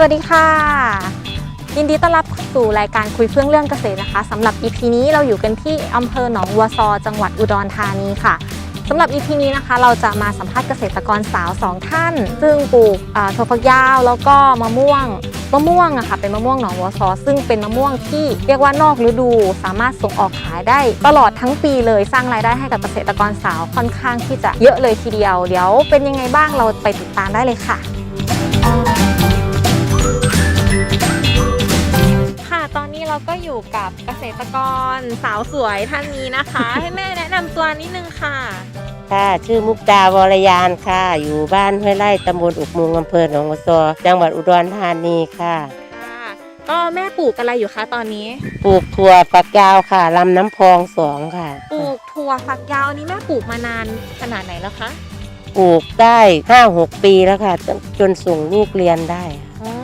สวัสดีค่ะ ยินดีต้อนรับสู่รายการคุยเพื่องเรื่องเกษตรนะคะสำหรับ EP นี้เราอยู่กันที่อำเภอหนองวัวซอ จังหวัดอุดรธานีค่ะสำหรับ EP นี้นะคะ เราจะมาสัมภาษณ์เกษตรกรสาวสองท่าน ซึ่งปลูกอ่าถั่วฝักยาวแล้วก็มะม่วงมะม่วงอะค่ะเป็นมะม่วงหนองวัวซอ ซึ่งเป็นมะม่วงที่เรียกว่านอกฤดูสามารถส่งออกขายได้ ตลอดทั้งปีเลยสร้างรายได้ให้กับเกษตรกรสาวค่อนข้างที่จะเยอะเลยทีเดียว เดี๋ยวเป็นยังไงบ้างเราไปติดตามได้เลยค่ะ เราก็อยู่กับเกษตรกรสาวสวยท่านนี้นะคะ ให้แม่แนะนำตัวนิดนึงค่ะ ค่ะ ชื่อมุกดาวรยานค่ะ อยู่บ้านห้วยไร่ตำบลอุกมุงอำเภอหนองวัวซอจังหวัดอุดรธานีค่ะ ค่ะ ก็แม่ปลูกอะไรอยู่คะตอนนี้ ปลูกถั่วฝักยาวค่ะลำน้ำพองสองค่ะปลูกถั่วฝักยาวอันนี้แม่ปลูกมานานขนาดไหนแล้วคะ ปลูกได้ห้าหกปีแล้วค่ะจนจนส่งลูกเรียนได้อ๋อ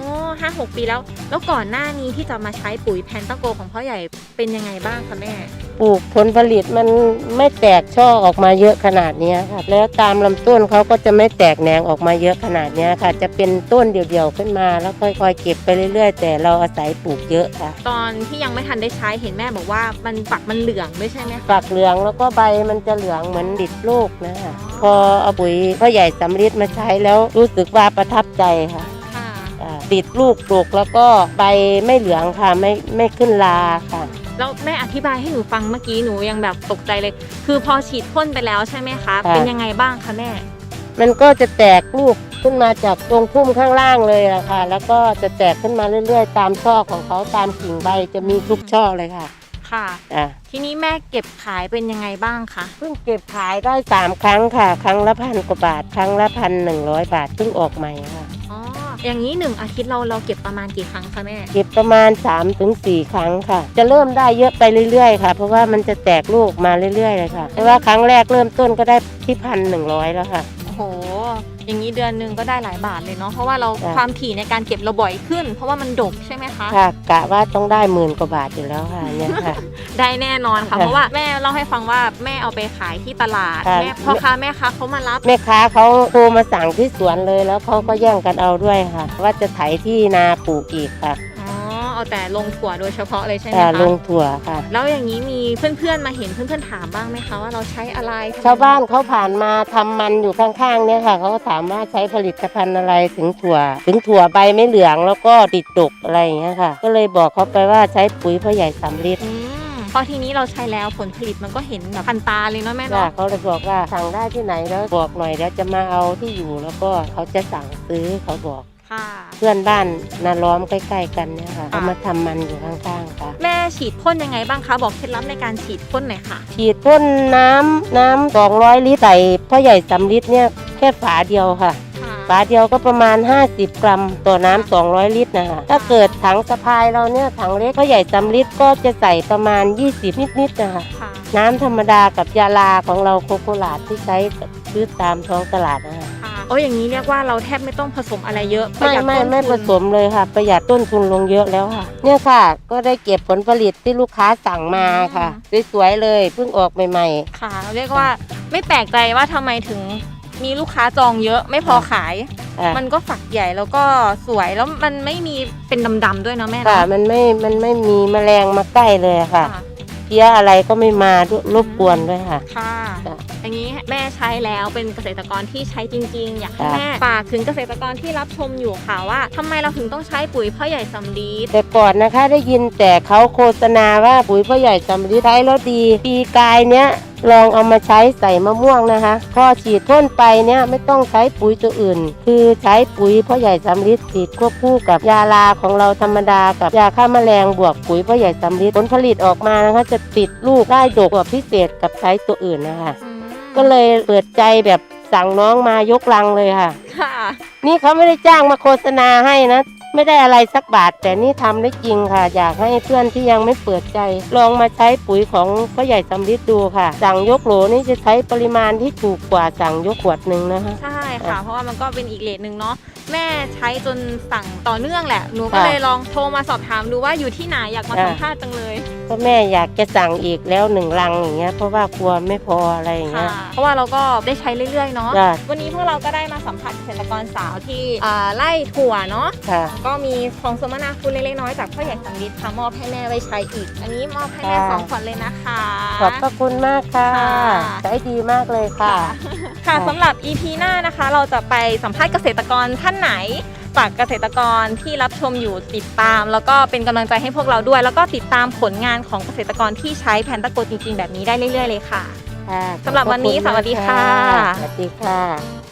ห้าหกปีแล้ว แล้วก่อนหน้านี้ที่จะมาใช้ปุ๋ยแพนตาโกของพ่อใหญ่เป็นยังไงบ้างคะแม่ ปลูกผลผลิตมันไม่แตกช่อออกมาเยอะขนาดเนี้ยค่ะ แล้วตามลำต้นเขาก็จะไม่แตกแหนงออกมาเยอะขนาดเนี้ยค่ะ จะเป็นต้นเดี่ยวๆขึ้นมาแล้วค่อยๆเก็บไปเรื่อยๆ แต่เราอาศัยปลูกเยอะค่ะ ตอนที่ยังไม่ทันได้ใช้เห็นแม่บอกว่ามันฝักมันเหลืองด้วยใช่ไหมคะฝักเหลืองแล้วก็ใบมันจะเหลืองเหมือนดิดลูกนะคะพอเอาปุ๋ยพ่อใหญ่สำริดมาใช้แล้วรู้สึกว่าประทับใจค่ะค่ะอ่า ติดลูกปลูกแล้วก็ใบไม่เหลืองค่ะไม่ไม่ขึ้นลาค่ะ แล้วแม่อธิบายให้หนูฟังเมื่อกี้หนูยังแบบตกใจเลย คือพอฉีดพ่นไปแล้วใช่ไหมคะค่ะเป็นยังไงบ้างคะแม่ มันก็จะแตกลูกขึ้นมาจากตรงพุ่มข้างล่างเลยละค่ะ แล้วก็จะแตกขึ้นมาเรื่อยๆ ตามช่อของเขาตามกิ่งใบจะมีทุกช่อเลยค่ะ ค่ะอ่าทีนี้แม่เก็บขายเป็นยังไงบ้างคะ เพิ่งเก็บขายได้สามครั้งค่ะ ครั้งละพันกว่าบาท ครั้งละพันหนึ่งร้อยบาทเพิ่งออกใหม่ค่ะ อ๋ออย่างนี้หนึ่งอาทิตย์เราเราเก็บประมาณกี่ครั้งคะแม่ เก็บประมาณ 3-4ถึงครั้งค่ะ จะเริ่มได้เยอะไปเรื่อยๆค่ะ เพราะว่ามันจะแตกลูกมาเรื่อยๆเลยค่ะเพราะว่าครั้งแรกเริ่มต้นก็ได้ที่พันหนึ่งร้อยแล้วค่ะ โอ้โห อย่างนี้เดือนหนึ่งก็ได้หลายบาทเลยเนาะเพราะว่าเราค่ะ ความถี่ในการเก็บเราบ่อยขึ้น เพราะว่ามันดกใช่ไหมคะ ค่ะกะว่าต้องได้หมื่นกว่าบาทอยู่แล้วค่ะเนี่ยค่ะ ได้แน่นอนค่ะค่ะเพราะว่าแม่เล่าให้ฟังว่าแม่เอาไปขายที่ตลาดค่ะ แม่พ่อค้าแม่ค้าเขามารับแม่ค้าเขาโทรมาสั่งที่สวนเลยแล้วเขาก็แย่งกันเอาด้วยค่ะ ว่าจะไถที่นาปลูกอีกค่ะอ๋อเอา แต่ลงถั่วโดยเฉพาะเลยใช่ไหมอ่าคะลงถั่วค่ะ แล้วอย่างนี้มีเพื่อนๆมาเห็นเพื่อนๆถามบ้างไหมคะว่าเราใช้อะไรทำไมชาวบ้านเขาผ่านมาทำมันอยู่ข้างๆเนี่ยค่ะเขาก็ถามว่าใช้ผลิตภัณฑ์อะไรถึงถั่ว ถึงถั่วใบไม่เหลืองแล้วก็ติดดกอะไรอย่างเงี้ยค่ะ ก็เลยบอกเขาไปว่าใช้ปุ๋ยพ่อใหญ่สำลิดอืมพอทีนี้เราใช้แล้วผลผลิตมันก็เห็นแบบพันตาเลยเนาะแม่ค่ะเนาะเขาเลยบอกว่าสั่งได้ที่ไหนแล้วบอกหน่อยแล้วจะมาเอาที่อยู่แล้วก็เขาจะสั่งซื้อเขาบอกค่ะ เพื่อนบ้านนาล้อมใกล้ ๆ กันเนี่ยค่ะค่ะเขามาทำมันอยู่ข้างๆค่ะ แม่ฉีดพ่นยังไงบ้างคะบอกเคล็ดลับในการฉีดพ่นหน่อยค่ะ ฉีดพ่นน้ำน้ำสองร้อยลิตรใส่พ่อใหญ่สำลิดเนี่ยแค่ฝาเดียวค่ะฝาเดียวก็ประมาณ 50 กรัมต่อน้ำ200 ลิตรนะคะถ้าเกิดถังสะพายเราเนี่ยถังเล็กพ่อใหญ่สำลิดก็จะใส่ประมาณ 20 นิดๆนะคะค่ะน้ำธรรมดากับยาลาของเราโคโคลาดที่ใช้ซื้อตามท้องตลาดนะคะค่ะ โอ้อย่างนี้เรียกว่าเราแทบไม่ต้องผสมอะไรเยอะประไม่หยัดไม่ต้นไม่ผทุนสมเลยค่ะ ประหยัดต้นทุนลงเยอะแล้วค่ะ เนี่ยค่ะ ก็ได้เก็บผลผลิตที่ลูกค้าสั่งมาค่ะ สวยๆเลยเพิ่งออกใหม่ค่ะ เรียกว่าไม่แปลกใจว่าทำไมถึงมีลูกค้าจองเยอะไม่พอขาย ๆอะมันก็ฝักใหญ่แล้วก็สวยแล้วมันไม่มีเป็นดำๆด้วยเนาะแม่ค่ะ เนาะมันไม่มันไม่มีแมลงมาใกล้เลยค่ะ ค่ะ เพี้ยอะไรก็ไม่มาด้วยรบกวนด้วยค่ะ ค่ะ จ้ะอย่างนี้แม่ใช้แล้วเป็นเกษตรกรที่ใช้จริง ๆ อยากให้จ้ะ แม่ฝากถึงเกษตรกรที่รับชมอยู่ค่ะว่าทำไมเราถึงต้องใช้ปุ๋ยพ่อใหญ่สำลี แต่ก่อนนะคะได้ยินแต่เขาโฆษณาว่าปุ๋ยพ่อใหญ่สำลีใช้แล้วดี ปีกายเนี้ย ลองเอามาใช้ใส่มะม่วงนะคะ พอฉีดพ่นไปเนี้ยไม่ต้องใช้ปุ๋ยตัวอื่น คือใช้ปุ๋ยพ่อใหญ่สำลีฉีดควบคู่กับยาลาของเราธรรมดากับยาฆ่าแมลงบวกปุ๋ยพ่อใหญ่สำลีผลผลิตออกมานะคะจะติดลูกได้ดกกว่าพิเศษกับใช้ตัวอื่นนะคะอืมก็เลยเปิดใจแบบสั่งน้องมายกลังเลยค่ะ ค่ะ นี่เขาไม่ได้จ้างมาโฆษณาให้นะ ไม่ได้อะไรสักบาท แต่นี่ทำได้จริงค่ะ อยากให้เพื่อนที่ยังไม่เปิดใจ ลองมาใช้ปุ๋ยของพ่อใหญ่สำลิดดูค่ะ สั่งยกโหลนี่จะใช้ปริมาณที่ถูกกว่าสั่งยกขวดหนึ่งนะคะใช่ค่ะ เพราะว่ามันก็เป็นอีกเลทหนึ่งเนาะแม่ใช้จนสั่งต่อเนื่องแหละหนูก็ค่ะเลยลองโทรมาสอบถามดูว่าอยู่ที่ไหนอยากมาค่ะสัมภาษณ์จังเลยก็แม่อยากจะสั่งอีกแล้วหนึ่งลังอย่างเงี้ยเพราะว่ากลัวไม่พออะไรอย่างค่ะเงี้ยเพราะว่าเราก็ได้ใช้เรื่อยๆเนาะจ้ะวันนี้พวกเราก็ได้มาสัมผัสเกษตรกรสาวที่อ่าไล่ถั่วเนาะ ค่ะ ก็มีของสมนาคุณเล็กๆน้อยๆจากพ่อใหญ่สังลิตค่ะมอบให้แม่ไว้ใช้อีก อันนี้มอบให้แม่ค่ะ สองขวดเลยนะคะ ขอบพระคุณมากค่ะค่ะใช้ดีมากเลยค่ะค่ะ สำหรับ EP หน้านะคะ เราจะไปสัมภาษณ์เกษตรกรท่านไหน ฝากเกษตรกรที่รับชมอยู่ติดตาม แล้วก็เป็นกำลังใจให้พวกเราด้วย แล้วก็ติดตามผลงานของเกษตรกรที่ใช้แพนตะโกจริง ๆ แบบนี้ได้เรื่อย ๆ เลยค่ะค่ะสำหรับวันนี้ขอบพรสวัสดีค่ะ สวัสดีค่ะ